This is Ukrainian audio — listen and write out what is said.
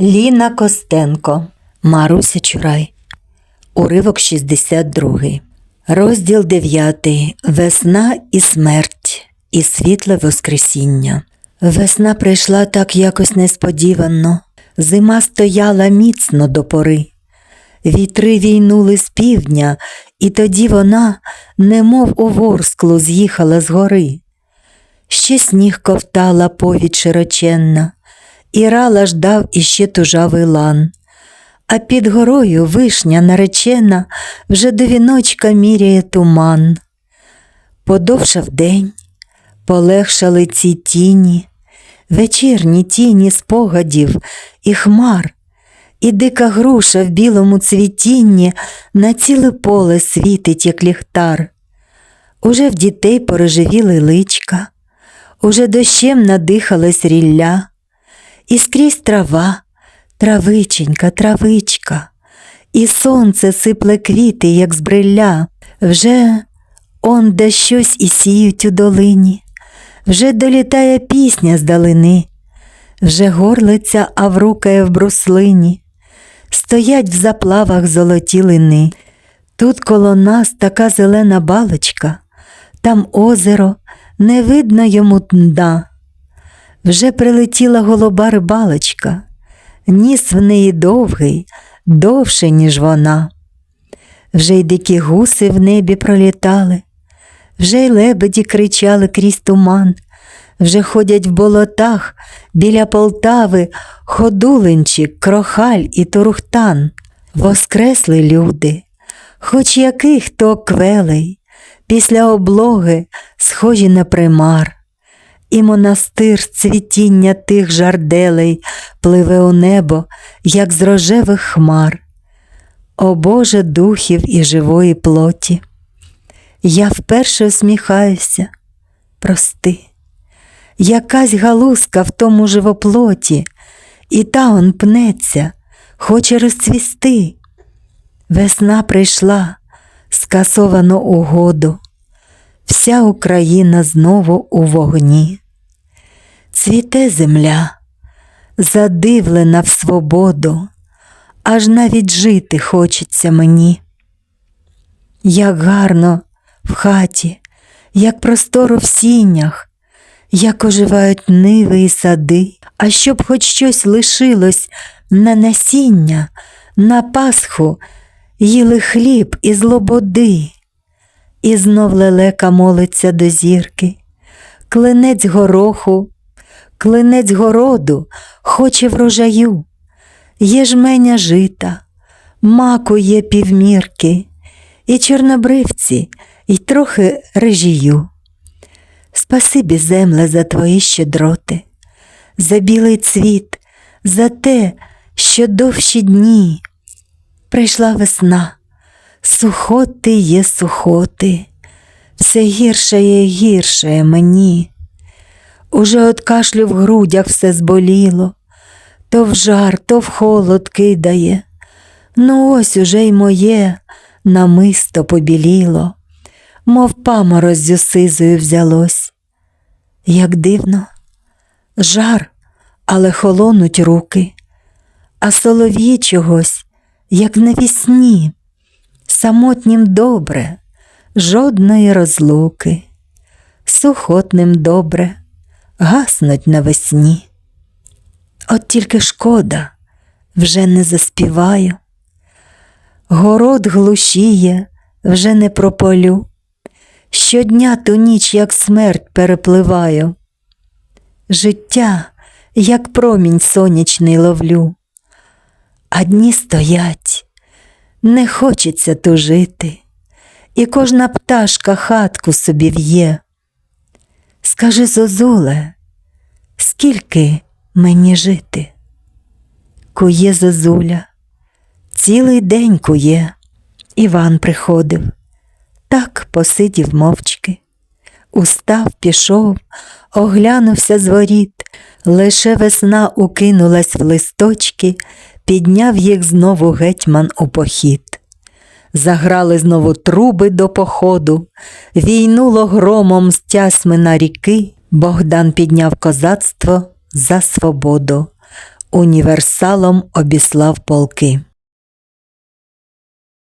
Ліна Костенко, Маруся Чурай. Уривок 62. Розділ 9. Весна і смерть, і світле Воскресіння. Весна прийшла так якось несподівано. Зима стояла міцно до пори. Вітри війнули з півдня, і тоді вона, немов у ворсклу, з'їхала з гори. Ще сніг ковтала повідь широченна, і рала ждав іще тужавий лан. А під горою вишня наречена вже до віночка міряє туман. Подовшав день, полегшали ці тіні, вечірні тіні спогадів і хмар, і дика груша в білому цвітінні на ціле поле світить, як ліхтар. Уже в дітей порожевіли личка, уже дощем надихалась рілля, і скрізь трава, травиченька, травичка, і сонце сипле квіти, як з бриля, вже он де щось і сіють у долині, вже долітає пісня з далини, вже горлиця аврукає в бруслині, стоять в заплавах золоті лини. Тут коло нас така зелена балочка, там озеро, не видно йому дна. Вже прилетіла голуба рибалочка, ніс в неї довгий, довше, ніж вона. Вже й дикі гуси в небі пролітали, вже й лебеді кричали крізь туман, вже ходять в болотах біля Полтави ходулинчик, крохаль і турухтан. Воскресли люди, хоч яких то квелей, після облоги схожі на примар. І монастир цвітіння тих жарделей пливе у небо, як з рожевих хмар. О Боже духів і живої плоті. Я вперше усміхаюся, прости, якась галузка в тому живоплоті, і та он пнеться, хоче розцвісти. Весна прийшла, скасовано угоду, вся Україна знову у вогні. Цвіте земля, задивлена в свободу, аж навіть жити хочеться мені. Як гарно в хаті, як просторо в сінях, як оживають ниви і сади, а щоб хоч щось лишилось на насіння, на Пасху їли хліб із лободи, і знов лелека молиться до зірки, клинець гороху, клинець городу хоче врожаю, є жменя жита, маку є півмірки, і чорнобривці, і трохи режію. Спасибі, земле, за твої щедроти, за білий цвіт, за те, що довші дні. Прийшла весна, сухоти є сухоти, все гірше є гірше мені. Уже от кашлю в грудях все зболіло, то в жар, то в холод кидає. Ну ось уже й моє намисто побіліло, мов памороззю сизою взялось. Як дивно, жар, але холонуть руки, а солов'ї чогось, як навісні, самотнім добре, жодної розлуки, сухотним добре, гаснуть навесні. От тільки шкода, вже не заспіваю. Город глушіє, вже не прополю. Щодня ту ніч, як смерть, перепливаю. Життя, як промінь сонячний ловлю, а дні стоять, не хочеться тужити, і кожна пташка хатку собі в'є. Скажи, Зозуле, скільки мені жити? Кує Зозуля, цілий день кує. Іван приходив, так посидів мовчки. Устав, пішов, оглянувся з воріт, лише весна укинулась в листочки, підняв їх знову гетьман у похід. Заграли знову труби до походу, війнуло громом з тясми на ріки, Богдан підняв козацтво за свободу. універсалом обіслав полки.